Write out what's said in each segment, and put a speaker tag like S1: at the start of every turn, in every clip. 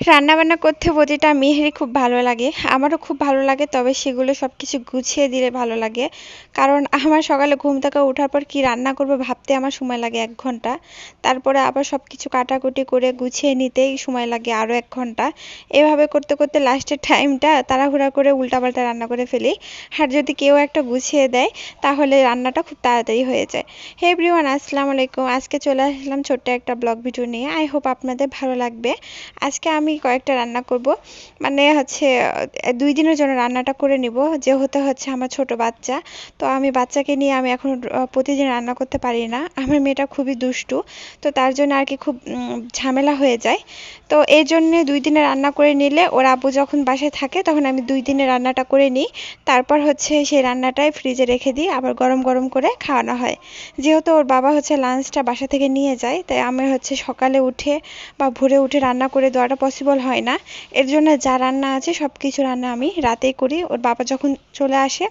S1: রান্নাবান্না করতে প্রতিটা মেয়েরই খুব ভালো লাগে। আমারও খুব ভালো লাগে, তবে সেগুলো সব কিছু গুছিয়ে দিলে ভালো লাগে। কারণ আমার সকালে ঘুম থেকে ওঠার পর কি রান্না করব ভাবতে আমার সময় লাগে এক ঘণ্টা। তারপরে আবার সব কিছু কাটাকুটি করে গুছিয়ে নিতেই সময় লাগে আরও এক ঘণ্টা। এভাবে করতে করতে লাস্টের টাইমটা তাড়াহুড়া করে উল্টাপাল্টা রান্না করে ফেলি। আর যদি কেউ একটা গুছিয়ে দেয়, তাহলে রান্নাটা খুব তাড়াতাড়ি হয়ে যায়। হে এভরিওয়ান আসসালামু আলাইকুম। আজকে চলে আসলাম ছোট্ট একটা ব্লগ ভিডিও নিয়ে। আই হোপ আপনাদের ভালো লাগবে। আজকে আমি কয়েকটা রান্না করব। মানে হচ্ছে দুই দিনের জন্য রান্নাটা করে নিব। যেহেতু হচ্ছে আমার ছোট বাচ্চা, তো আমি বাচ্চাকে নিয়ে আমি এখন প্রতিদিন রান্না করতে পারি না। আমার মেয়েটা খুবই দুষ্টু, তো তার জন্য আর কি খুব ঝামেলা হয়ে যায়। তো এই জন্য দুই দিনে রান্না করে নিলে ওর আব্বু যখন বাসায় থাকে, তখন আমি দুই দিনে রান্নাটা করে নিই। তারপর হচ্ছে সেই রান্নাটাই ফ্রিজে রেখে দিই, আবার গরম গরম করে খাওয়ানো হয়। যেহেতু ওর বাবা হচ্ছে লাঞ্চটা বাসা থেকে নিয়ে যায়, তাই আমি হচ্ছে সকালে উঠে বা ভোরে উঠে রান্না করে দেওয়াটা পসিবল হয় না। এর জন্য যা রান্না আছে সব কিছু রান্না আমি রাতেই করি। ওর বাবা যখন চলে আসে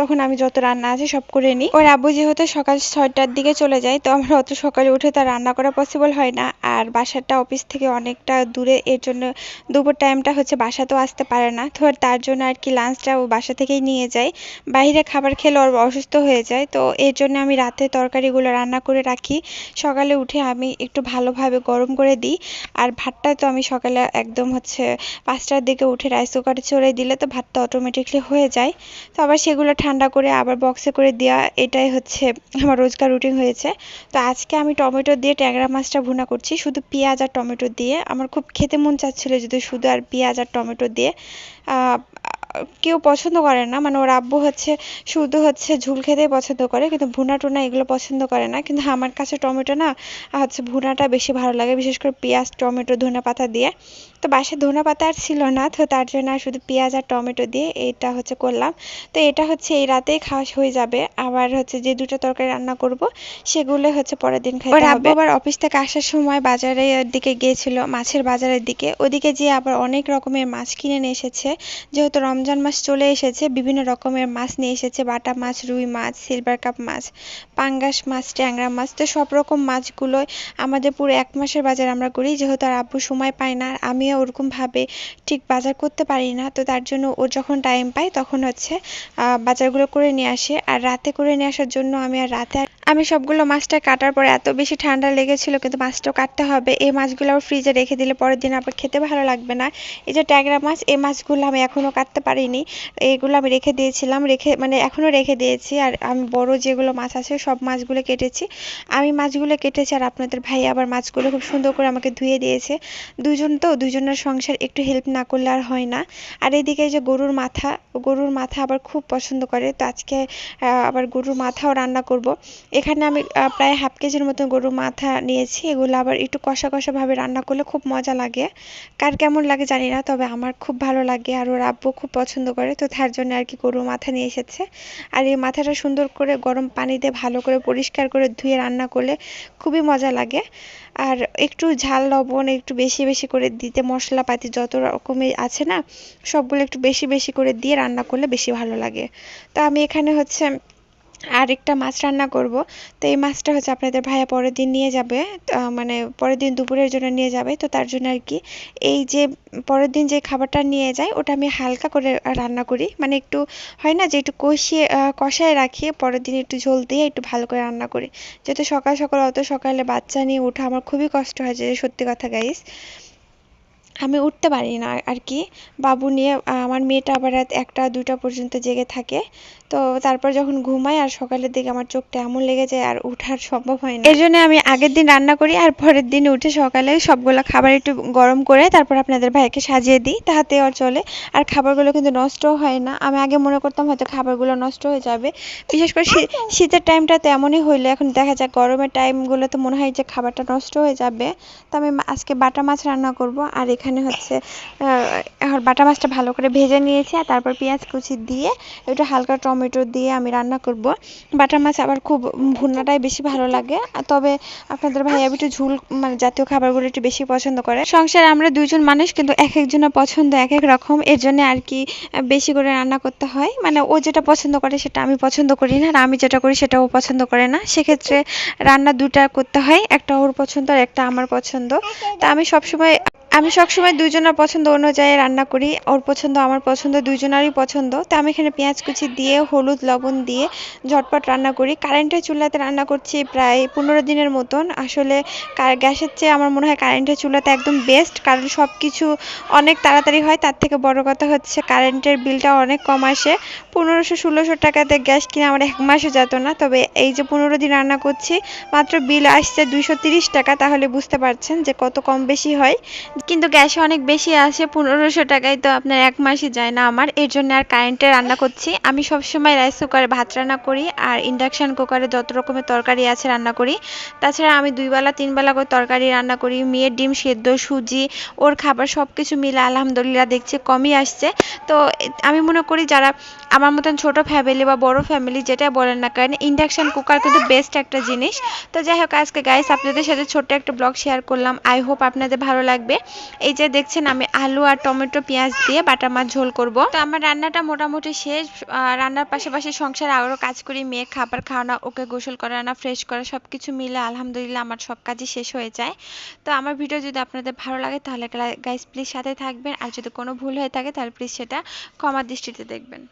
S1: তখন আমি যত রান্না আছে সব করে নিই। ওর আব্বু যেহেতু সকাল ছয়টার দিকে চলে যায়, তো আমার অত সকালে উঠে তার রান্না করা পসিবল হয় না। আর বাসাটা অফিস থেকে অনেকটা দূরে, এর জন্য দুপুর টাইমটা হচ্ছে বাসা তো আসতে পারে না। তো তার জন্য আর কি লাঞ্চটা ও বাসা থেকেই নিয়ে যায়। বাইরে খাবার খেলে ওর অসুস্থ হয়ে যায়, তো এর জন্য আমি রাতে তরকারিগুলো রান্না করে রাখি। সকালে উঠে আমি একটু ভালোভাবে গরম করে দিই। আর ভাতটা তো আমি সকালে একদম হচ্ছে পাঁচটার দিকে উঠে রাইস কুকারে চড়ে দিলে তো ভাতটা অটোমেটিকলি হয়ে যায়। তো আবার সেগুলো ঠান্ডা করে আবার বক্সে করে দেওয়া এটাই হচ্ছে আমার রোজকার রুটিন হয়েছে। তো আজকে আমি টমেটো দিয়ে ট্যাংরা মাছটা ভুনা করছি। শুধু পেঁয়াজ আর টমেটো দিয়ে। আমার খুব খেতে মন চাচ্ছিলো যদি শুধু আর পেঁয়াজ আর টমেটো দিয়ে। কেউ পছন্দ করে না। মানে ওর আব্বু হচ্ছে শুধু হচ্ছে ঝুল খেতেই পছন্দ করে কিন্তু ভুনা টুনা এগুলো পছন্দ করে না। কিন্তু আমার কাছে টমেটো না হচ্ছে ভুনাটা বেশি ভালো লাগে বিশেষ করে পেঁয়াজ টমেটো ধনে পাতা দিয়ে। তো বাসায় ধনে পাতা আর ছিল না তো তার জন্য আর শুধু পেঁয়াজ আর টমেটো দিয়ে এটা হচ্ছে করলাম। তো এটা হচ্ছে এই রাতেই খাওয়া হয়ে যাবে। আবার হচ্ছে যে দুটো তরকারি রান্না করব সেগুলো হচ্ছে পরের দিন খাইতে হবে। আবার অফিস থেকে আসার সময় বাজারের দিকে গিয়েছিল মাছের বাজারের দিকে। ওদিকে যেয়ে আবার অনেক রকমের মাছ কিনে এসেছে। যেহেতু রমজান মাস চলে এসেছে। বিভিন্ন রকমের মাছ নিয়ে এসেছে। বাটা মাছ, রুই মাছ, সিলভার কাপ মাছ, পাঙ্গাস মাছ, ট্যাংরা মাছ। তো সব রকম মাছগুলোই আমাদের পুরো এক মাসের বাজার আমরা করি। যেহেতু আর আব্বু সময় পায় না, আর আমিও ওরকমভাবে ঠিক বাজার করতে পারি না। তো তার জন্য ও যখন টাইম পায়, তখন হচ্ছে বাজারগুলো করে নিয়ে আসে। আর রাতে করে নিয়ে আসার জন্য আমি আর রাতে আমি সবগুলো মাছটা কাটার পরে এত বেশি ঠান্ডা লেগেছিল, কিন্তু মাছটাও কাটতে হবে। এই মাছগুলো আবার ফ্রিজে রেখে দিলে পরের দিন আবার খেতে ভালো লাগবে না। এই যে ট্যাংরা মাছ, এই মাছগুলো আমি এখনও কাটতে পারিনি। এইগুলো আমি রেখে দিয়েছিলাম, রেখে মানে এখনও রেখে দিয়েছি। আর আমি বড় যেগুলো মাছ আছে, সব মাছগুলো কেটেছি। আমি মাছগুলো কেটেছি আর আপনাদের ভাই আবার মাছগুলো খুব সুন্দর করে আমাকে ধুয়ে দিয়েছে। দুজন তো, দুজনের সংসার একটু হেল্প না করলে আর হয় না। আর এদিকে যে গরুর মাথা গরুর মাথা আবার খুব পছন্দ করে। তো আজকে আবার গরুর মাথাও রান্না করব। এখানে আমি প্রায় হাফ কেজির মতো গরুর মাথা নিয়েছি। এগুলো আবার একটু কষা কষা ভাবে রান্না করলে খুব মজা লাগে। কার কেমন লাগে জানি না, তবে আমার খুব ভালো লাগে আর ওর আব্বু খুব পছন্দ করে, তো তার জন্য আর কি গরুর মাথা নিয়ে এসেছে। আর এই মাথাটা সুন্দর করে গরম পানি দিয়ে ভালো করে পরিষ্কার করে ধুয়ে রান্না করলে খুবই মজা লাগে। আর একটু ঝাল, লবণ একটু বেশি বেশি করে দিতে, মশলাপাতি যত রকমের আছে না, সবগুলো একটু বেশি বেশি করে দিয়ে রান্না করলে বেশি ভালো লাগে। তো আমি এখানে হচ্ছে আরেকটা মাছ রান্না করব। তো এই মাছটা হচ্ছে আপনাদের ভাইয়া পরের দিন নিয়ে যাবে মানে পরের দিন দুপুরের জন্য নিয়ে যাবে, তো তার জন্য আর কি এই যে পরের দিন যে খাবারটা নিয়ে যায়, ওটা আমি হালকা করে রান্না করি। মানে একটু হয় না যে একটু কষিয়ে কষায় রাখি, পরের দিন একটু ঝোল দিয়ে একটু ভালো করে রান্না করি। যেহেতু সকাল সকাল, অত সকালে বাচ্চা নিয়ে ওঠা আমার খুবই কষ্ট হয়, যে সত্যি কথা গাইস আমি উঠতে পারি না আর কি। বাবু নিয়ে আমার মেয়েটা আবার রাত একটা দুটা পর্যন্ত জেগে থাকে। তো তারপর যখন ঘুমাই আর সকালের দিকে আমার চোখটা এমন লেগে যায় আর উঠার সম্ভব হয় না। এর জন্য আমি আগের দিন রান্না করি আর পরের দিন উঠে সকালে সবগুলো খাবার একটু গরম করে তারপর আপনাদের ভাইকে সাজিয়ে দিই, তাহাতে আর চলে। আর খাবারগুলো কিন্তু নষ্ট হয় না। আমি আগে মনে করতাম হয়তো খাবারগুলো নষ্ট হয়ে যাবে। বিশেষ করে শীতের টাইমটা তো এমনই হইল, এখন দেখা যায় গরমের টাইমগুলো তো মনে হয় যে খাবারটা নষ্ট হয়ে যাবে। তো আমি আজকে বাটা মাছ রান্না করব আর এখানে হচ্ছে বাটা মাছটা ভালো করে ভেজে নিয়েছি আর তারপর পেঁয়াজ কুচি দিয়ে একটু হালকা টমেটো দিয়ে আমি রান্না করব। বাটা মাছ আবার খুব ভুনাটাই বেশি ভালো লাগে। তবে আপনাদের ভাই একটু ঝুল মানে জাতীয় খাবারগুলো একটু বেশি পছন্দ করে। সংসারে আমরা দুইজন মানুষ, কিন্তু এক একজনের পছন্দ এক এক রকম। এর জন্য আর কি বেশি করে রান্না করতে হয়। মানে ও যেটা পছন্দ করে সেটা আমি পছন্দ করি না, আর আমি যেটা করি সেটা ও পছন্দ করে না। সেক্ষেত্রে রান্না দুটা করতে হয়, একটা ওর পছন্দ আর একটা আমার পছন্দ। তা আমি সবসময় আমি সবসময় দুইজনের পছন্দ অনুযায়ী রান্না করি। ওর পছন্দ, আমার পছন্দ, দুইজনারই পছন্দ। তো আমি এখানে পেঁয়াজ কুচি দিয়ে, হলুদ লবণ দিয়ে ঝটপট রান্না করি। কারেন্টের চুলাতে রান্না করছি প্রায় পনেরো দিনের মতন। আসলে গ্যাসের চেয়ে আমার মনে হয় কারেন্টের চুলাতে একদম বেস্ট কারণ সব কিছু অনেক তাড়াতাড়ি হয়। তার থেকে বড় কথা হচ্ছে কারেন্টের বিলটা অনেক কম আসে। পনেরোশো, ষোলোশো টাকাতে গ্যাস কিনে আমার এক মাসও যেত না। তবে এই যে পনেরো দিন রান্না করছি, মাত্র বিল আসছে দুইশো টাকা। তাহলে বুঝতে পারছেন যে কত কম বেশি হয়। কিন্তু গ্যাসে অনেক বেশি আসে, পনেরোশো টাকায় তো আপনার এক মাসই যায় না আমার। এর জন্য আর কারেন্টে রান্না করছি। আমি সবসময় রাইস কুকারে ভাত রান্না করি আর ইন্ডাকশান কুকারে যত রকমের তরকারি আছে রান্না করি। তাছাড়া আমি দুই বেলা তিন বেলা করে তরকারি রান্না করি। মেয়ের ডিম সেদ্ধ, সুজি, ওর খাবার সব কিছু মিলে আলহামদুলিল্লাহ দেখছি কমই আসছে। তো আমি মনে করি যারা আমার মতন ছোট ফ্যামিলি বা বড় ফ্যামিলি যেটা বলেন না কেন ইন্ডাকশান কুকার কিন্তু বেস্ট একটা জিনিস। তো যাই হোক, আজকে গাইস আপনাদের সাথে ছোট্ট একটা ব্লগ শেয়ার করলাম। আই হোপ আপনাদের ভালো লাগবে। এই যে দেখছেন, আমি আলু আর টমেটো, পেঁয়াজ দিয়ে বাটা মাছ ঝোল করব। তো আমার রান্নাটা মোটামুটি শেষ। রান্নার পাশাপাশি সংসারে আরও কাজ করি, মেয়ে খাবার খাওয়ানো ওকে গোসল করানো ফ্রেশ করা সব কিছু মিলে আলহামদুলিল্লাহ আমার সব কাজই শেষ হয়ে যায়। তো আমার ভিডিও যদি আপনাদের ভালো লাগে, তাহলে গাইস প্লিজ সাথে থাকবেন। আর যদি কোনো ভুল হয়ে থাকে, তাহলে প্লিজ সেটা ক্ষমার দৃষ্টিতে দেখবেন।